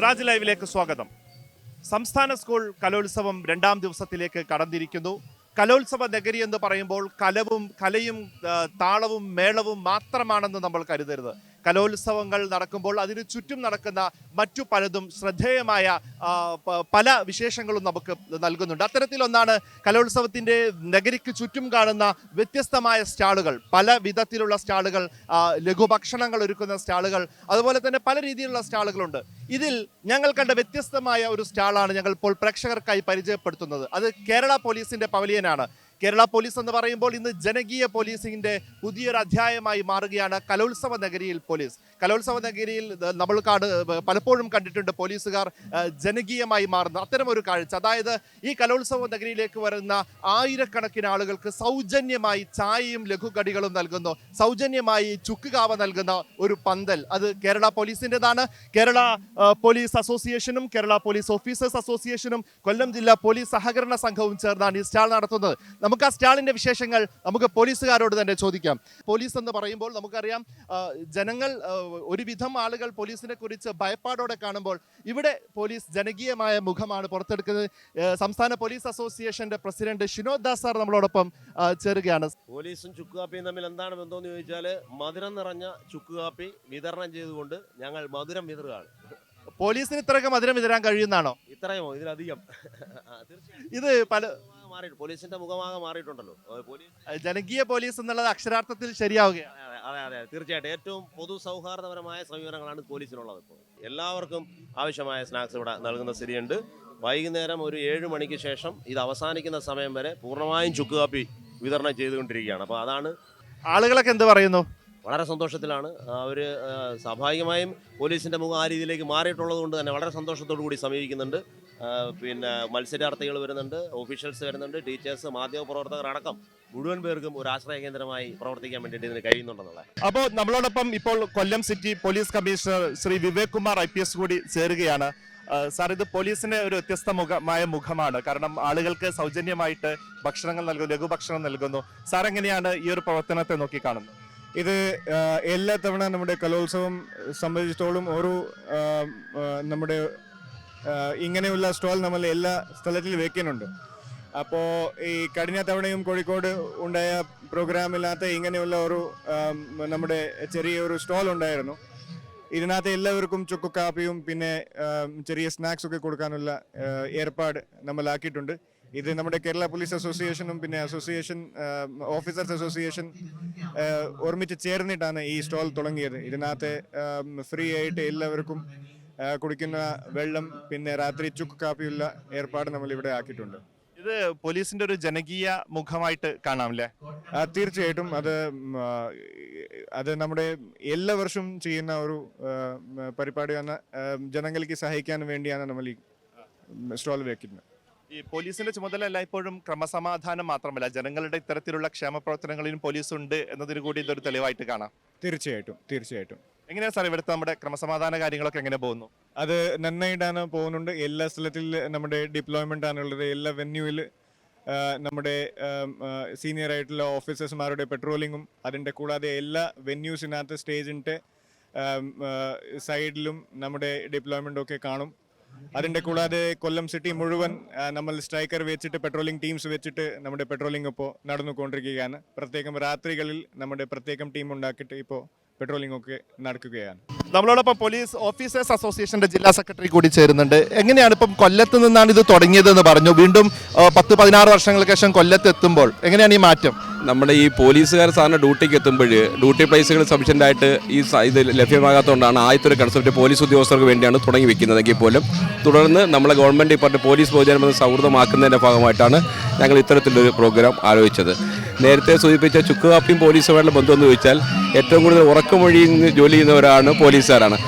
സിറാജ് ലൈവിലേക്ക് സ്വാഗതം. സംസ്ഥാന സ്കൂൾ കലോത്സവം രണ്ടാം ദിവസത്തിലേക്ക് കടന്നിരിക്കുന്നു. കലോത്സവ നഗരി എന്ന് പറയുമ്പോൾ കലവും കലയും താളവും മേളവും മാത്രമാണെന്ന് നമ്മൾ കരുതരുത്. കലോത്സവങ്ങൾ നടക്കുമ്പോൾ അതിന് ചുറ്റും നടക്കുന്ന മറ്റു പലതും ശ്രദ്ധേയമായ പല വിശേഷങ്ങളും നമുക്ക് നൽകുന്നുണ്ട്. അത്തരത്തിലൊന്നാണ് കലോത്സവത്തിന്റെ നഗരിക്ക് ചുറ്റും കാണുന്ന വ്യത്യസ്തമായ സ്റ്റാളുകൾ. പല വിധത്തിലുള്ള സ്റ്റാളുകൾ ലഘുഭക്ഷണങ്ങൾ ഒരുക്കുന്ന സ്റ്റാളുകൾ അതുപോലെ തന്നെ പല രീതിയിലുള്ള സ്റ്റാളുകളുണ്ട്. ഇതിൽ ഞങ്ങൾ കണ്ട വ്യത്യസ്തമായ ഒരു സ്റ്റാളാണ് ഞങ്ങൾ ഇപ്പോൾ പ്രേക്ഷകർക്കായി പരിചയപ്പെടുത്തുന്നത്. അത് കേരള പോലീസിന്റെ പവലിയനാണ്. കേരള പോലീസ് എന്ന് പറയുമ്പോൾ ഇന്ന് ജനകീയ പോലീസിന്റെ പുതിയൊരു അധ്യായമായി മാറുകയാണ് കലോത്സവ നഗരിയിൽ പോലീസ്. കലോത്സവ നഗരിയിൽ നമ്മൾ കാട് പലപ്പോഴും കണ്ടിട്ടുണ്ട് പോലീസുകാർ ജനകീയമായി മാറുന്ന ഒരു കാഴ്ച. അതായത് ഈ കലോത്സവ നഗരിയിലേക്ക് വരുന്ന ആയിരക്കണക്കിന് ആളുകൾക്ക് സൗജന്യമായി ചായയും ലഘുകടികളും നൽകുന്നു. സൗജന്യമായി ചുക്കുകാവ നൽകുന്ന ഒരു പന്തൽ. അത് കേരള പോലീസിന്റെതാണ് കേരള പോലീസ് അസോസിയേഷനും കേരള പോലീസ് ഓഫീസേഴ്സ് അസോസിയേഷനും കൊല്ലം ജില്ലാ പോലീസ് സഹകരണ സംഘവും ചേർന്നാണ് ഈ സ്റ്റാൾ നടത്തുന്നത്. നമുക്ക് ആ സ്റ്റാളിന്റെ വിശേഷങ്ങൾ നമുക്ക് പോലീസുകാരോട് തന്നെ ചോദിക്കാം. പോലീസ് എന്ന് പറയുമ്പോൾ നമുക്കറിയാം ജനങ്ങൾ ഒരുവിധം ആളുകൾ പോലീസിനെ കുറിച്ച് ഭയപ്പാടോടെ കാണുമ്പോൾ ഇവിടെ പോലീസ് ജനകീയമായ മുഖമാണ് പുറത്തെടുക്കുന്നത്. സംസ്ഥാന പോലീസ് അസോസിയേഷന്റെ പ്രസിഡന്റ് ഷിനോദ് ദാസ് സാർ നമ്മളോടൊപ്പം ചേരുകയാണ്. പോലീസും ചുക്ക് കാപ്പിയും തമ്മിൽ എന്താണ് ബന്ധമെന്ന് ചോദിച്ചാൽ മധുരം നിറഞ്ഞ ചുക്ക് കാപ്പി വിതരണം ചെയ്തുകൊണ്ട് ഞങ്ങൾ മധുരം വിതറുകയാണ്. പോലീസിന് ഇത്രയൊക്കെ മധുരം വിതരാൻ കഴിയുന്നതാണോ? ഇത്രയോ ഇതിലധികം. ഇത് പല പോലീസിന്റെ മുഖമാകെ മാറിയിട്ടുണ്ടല്ലോ. പോലീസ് ജനകീയ പോലീസ് എന്നുള്ളത് അക്ഷരാർത്ഥത്തിൽ ശരിയാവുകയാണ്. അതെ അതെ തീർച്ചയായിട്ടും. ഏറ്റവും പൊതു സൗഹാർദ്ദപരമായ സമീപനങ്ങളാണ് പോലീസിനുള്ളത് ഇപ്പോൾ. എല്ലാവർക്കും ആവശ്യമായ സ്നാക്സ് ഇവിടെ നൽകുന്ന സ്ഥിതിയുണ്ട്. വൈകുന്നേരം ഒരു ഏഴ് മണിക്ക് ശേഷം ഇത് അവസാനിക്കുന്ന സമയം വരെ പൂർണമായും ചുക്ക് കാപ്പി വിതരണം ചെയ്തുകൊണ്ടിരിക്കുകയാണ്. അപ്പോൾ അതാണ് ആളുകളൊക്കെ എന്ത് പറയുന്നു? വളരെ സന്തോഷത്തിലാണ്. അവർ സ്വാഭാവികമായും പോലീസിന്റെ മുഖം ആ രീതിയിലേക്ക് മാറിയിട്ടുള്ളത് കൊണ്ട് തന്നെ വളരെ സന്തോഷത്തോടു കൂടി സമീപിക്കുന്നുണ്ട്. പിന്നെ മത്സരാർത്ഥികൾ വരുന്നുണ്ട് ഓഫീഷ്യൽസ് വരുന്നുണ്ട് ടീച്ചേഴ്സ് മാധ്യമപ്രവർത്തകർ അടക്കം മുഴുവൻ പേർക്കും ഒരു ആശ്രയ കേന്ദ്രമായി പ്രവർത്തിക്കാൻ വേണ്ടിയിട്ട് ഇതിന് കഴിയുന്നുണ്ടെന്നുള്ളത്. അപ്പോൾ നമ്മളോടൊപ്പം ഇപ്പോൾ Kollam city police commissioner Shri Vivek Kumar I P S കൂടി ചേരുകയാണ്. സാർ ഇത് പോലീസിന്റെ ഒരു വ്യത്യസ്ത മുഖമായ മുഖമാണ്. കാരണം ആളുകൾക്ക് സൗജന്യമായിട്ട് ഭക്ഷണങ്ങൾ നൽകുന്നു ലഘുഭക്ഷണം നൽകുന്നു. സാർ എങ്ങനെയാണ് ഈ ഒരു പ്രവർത്തനത്തെ നോക്കി കാണുന്നത് ഇത് എല്ലാ തവണ നമ്മുടെ കലോത്സവം സംബന്ധിച്ചിടത്തോളം ഒരു നമ്മുടെ ഇങ്ങനെയുള്ള സ്റ്റോൾ നമ്മൾ എല്ലാ സ്ഥലത്തിൽ വെക്കുന്നുണ്ട്. അപ്പോൾ ഈ കഴിഞ്ഞ തവണയും കോഴിക്കോട് ഉണ്ടായ പ്രോഗ്രാമില്ലാത്ത ഇങ്ങനെയുള്ള ഒരു നമ്മുടെ ചെറിയ ഒരു സ്റ്റോൾ ഉണ്ടായിരുന്നു. ഇതിനകത്ത് എല്ലാവർക്കും ചുക്കു കാപ്പിയും പിന്നെ ചെറിയ സ്നാക്സ് ഒക്കെ കൊടുക്കാനുള്ള ഏർപ്പാട് നമ്മൾ നമ്മളാക്കിയിട്ടുണ്ട് ഇത് നമ്മുടെ കേരള പോലീസ് അസോസിയേഷനും പിന്നെ അസോസിയേഷൻ ഓഫീസേഴ്സ് അസോസിയേഷൻ ഒരുമിച്ച് ചേർന്നിട്ടാണ് ഈ സ്റ്റോൾ തുടങ്ങിയത്. ഇതിനകത്ത് ഫ്രീ ആയിട്ട് എല്ലാവർക്കും കുടിക്കുന്ന വെള്ളം പിന്നെ രാത്രി ചുക്ക് കാപ്പിയുള്ള ഏർപ്പാട് നമ്മൾ ഇവിടെ ആക്കിയിട്ടുണ്ട്. ഇത് പോലീസിന്റെ ഒരു ജനകീയ മുഖമായിട്ട് കാണാമല്ലേ? തീർച്ചയായിട്ടും അത് അത് നമ്മുടെ എല്ലാ വർഷവും ചെയ്യുന്ന ഒരു പരിപാടിയാണ്. ജനങ്ങൾക്ക് സഹായിക്കാൻ വേണ്ടിയാണ് നമ്മൾ ഈ സ്റ്റോൾ വെക്കുന്നത്. ഈ പോലീസിന്റെ ചുമതല എല്ലായ്പ്പോഴും ക്രമസമാധാനം മാത്രമല്ല. ജനങ്ങളുടെ ഇത്തരത്തിലുള്ള ക്ഷേമ പ്രവർത്തനങ്ങളിലും പോലീസ് ഉണ്ട് എന്നതിന് കൂടി ഇതൊരു തെളിവായിട്ട് കാണാം. തീർച്ചയായിട്ടും തീർച്ചയായിട്ടും. എങ്ങനെയാണ് സാർ ഇവിടുത്തെ നമ്മുടെ ക്രമസമാധാന കാര്യങ്ങളൊക്കെ എങ്ങനെ പോകുന്നു? അത് നന്നായിട്ടാണ് പോകുന്നുണ്ട്. എല്ലാ സ്ഥലത്തിൽ നമ്മുടെ ഡിപ്ലോയ്മെന്റ് ആണുള്ളത്. എല്ലാ വെന്യൂവിൽ നമ്മുടെ സീനിയർ ആയിട്ടുള്ള ഓഫീസേഴ്സ്മാരുടെ പെട്രോളിങ്ങും അതിന്റെ കൂടാതെ എല്ലാ വെന്യൂസിനകത്ത് സ്റ്റേജിന്റെ സൈഡിലും നമ്മുടെ ഡിപ്ലോയ്മെന്റ് ഒക്കെ കാണും. അതിന്റെ കൂടാതെ കൊല്ലം സിറ്റി മുഴുവൻ നമ്മൾ സ്ട്രൈക്കർ വെച്ചിട്ട് പെട്രോളിംഗ് ടീംസ് വെച്ചിട്ട് നമ്മുടെ പെട്രോളിംഗ് ഇപ്പോൾ നടന്നുകൊണ്ടിരിക്കുകയാണ്. പ്രത്യേകം രാത്രികളിൽ നമ്മുടെ പ്രത്യേകം ടീം ഉണ്ടാക്കിയിട്ട് ഇപ്പോൾ പെട്രോളിംഗ് ഒക്കെ നടക്കുകയാണ്. നമ്മളോടൊപ്പം പോലീസ് ഓഫീസേഴ്സ് അസോസിയേഷന്റെ ജില്ലാ സെക്രട്ടറി കൂടി ചേരുന്നുണ്ട്. എങ്ങനെയാണ് ഇപ്പം കൊല്ലത്ത് നിന്നാണ് ഇത് തുടങ്ങിയതെന്ന് പറഞ്ഞു? വീണ്ടും പത്ത് പതിനാറ് വർഷങ്ങൾക്ക് ശേഷം കൊല്ലത്ത് എത്തുമ്പോൾ എങ്ങനെയാണ് ഈ മാറ്റം? നമ്മുടെ ഈ പോലീസുകാർ സാറിന് ഡ്യൂട്ടിക്ക് എത്തുമ്പോൾ ഡ്യൂട്ടി പ്ലേസുകൾ സഫീഷ്യന്റ് ആയിട്ട് ഈ ഇത് ലഭ്യമാകാത്തതുകൊണ്ടാണ് ആദ്യത്തെ ഒരു കൺസെപ്റ്റ് പോലീസ് ഉദ്യോഗസ്ഥർക്ക് വേണ്ടിയാണ് തുടങ്ങി വെക്കുന്നതെങ്കിൽ പോലും തുടർന്ന് നമ്മളെ ഗവൺമെന്റ് ഡിപ്പാർട്ട്മെന്റ് പോലീസ് പൊതുജനമെന്ന് സൗഹൃദമാക്കുന്നതിന്റെ ഭാഗമായിട്ടാണ് ഞങ്ങൾ ഇത്തരത്തിലൊരു പ്രോഗ്രാം ആലോചിച്ചത്. നേരത്തെ സൂചിപ്പിച്ച ചുക്ക് കാപ്പിയും പോലീസുമായിട്ടുള്ള ബന്ധം എന്ന് ചോദിച്ചാൽ ഏറ്റവും കൂടുതൽ ഉറക്കമൊഴി ജോലി ചെയ്യുന്നവരാണ് പോലീസുകാരാണ്.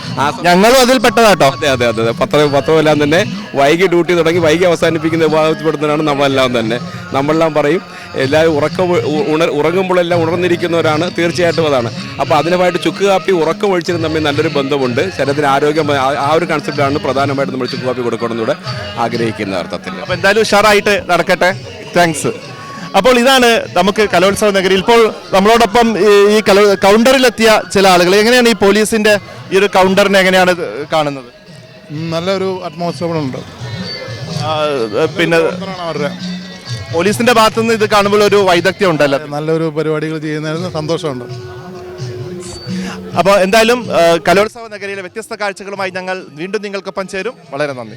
ഞങ്ങളും അതിൽ പെട്ടതാട്ടോ. അതെ അതെ അതെ പത്ര പത്രമെല്ലാം തന്നെ വൈകി ഡ്യൂട്ടി തുടങ്ങി വൈകി അവസാനിപ്പിക്കുന്ന വിഭാഗത്തിൽപ്പെടുന്നവരാണ് നമ്മളെല്ലാം തന്നെ. നമ്മളെല്ലാം പറയും എല്ലാവരും ഉറക്കം ഉണർ ഉറങ്ങുമ്പോഴെല്ലാം ഉണർന്നിരിക്കുന്നവരാണ് തീർച്ചയായിട്ടും അതാണ്. അപ്പോൾ അതിനുമായിട്ട് ചുക്ക് കാപ്പി ഉറക്കം ഒഴിച്ചിരുന്ന തമ്മിൽ നല്ലൊരു ബന്ധമുണ്ട്. ശരീരത്തിന് ആരോഗ്യം ആ- ആ ഒരു കൺസെപ്റ്റാണ് പ്രധാനമായിട്ട് നമ്മൾ ചുക്ക് കാപ്പി കൊടുക്കണമെന്നൂടെ ആഗ്രഹിക്കുന്ന അർത്ഥത്തിൽ. അപ്പോൾ എന്തായാലും ഉഷാറായിട്ട് നടക്കട്ടെ. താങ്ക്സ് അപ്പോൾ ഇതാണ് നമുക്ക് കലോത്സവ നഗരി. ഇപ്പോൾ നമ്മളോടൊപ്പം ഈ- കലോ കൗണ്ടറിലെത്തിയ ചില ആളുകൾ. എങ്ങനെയാണ് ഈ പോലീസിന്റെ ഈ ഒരു കൗണ്ടറിനെ എങ്ങനെയാണ് കാണുന്നത്? നല്ലൊരു അറ്റ്മോസ്ഫിയറുണ്ട് പിന്നെ പോലീസിന്റെ ഭാഗത്തുനിന്ന് ഇത് കാണുമ്പോൾ ഒരു വൈദഗ്ധ്യം ഉണ്ടല്ലോ നല്ലൊരു പരിപാടികൾ ചെയ്യുന്നതിന് സന്തോഷമുണ്ട്. അപ്പോൾ എന്തായാലും കലോത്സവ നഗരിയിലെ വ്യത്യസ്ത കാഴ്ചകളുമായി ഞങ്ങൾ വീണ്ടും നിങ്ങൾക്കൊപ്പം ചേരും. വളരെ നന്ദി.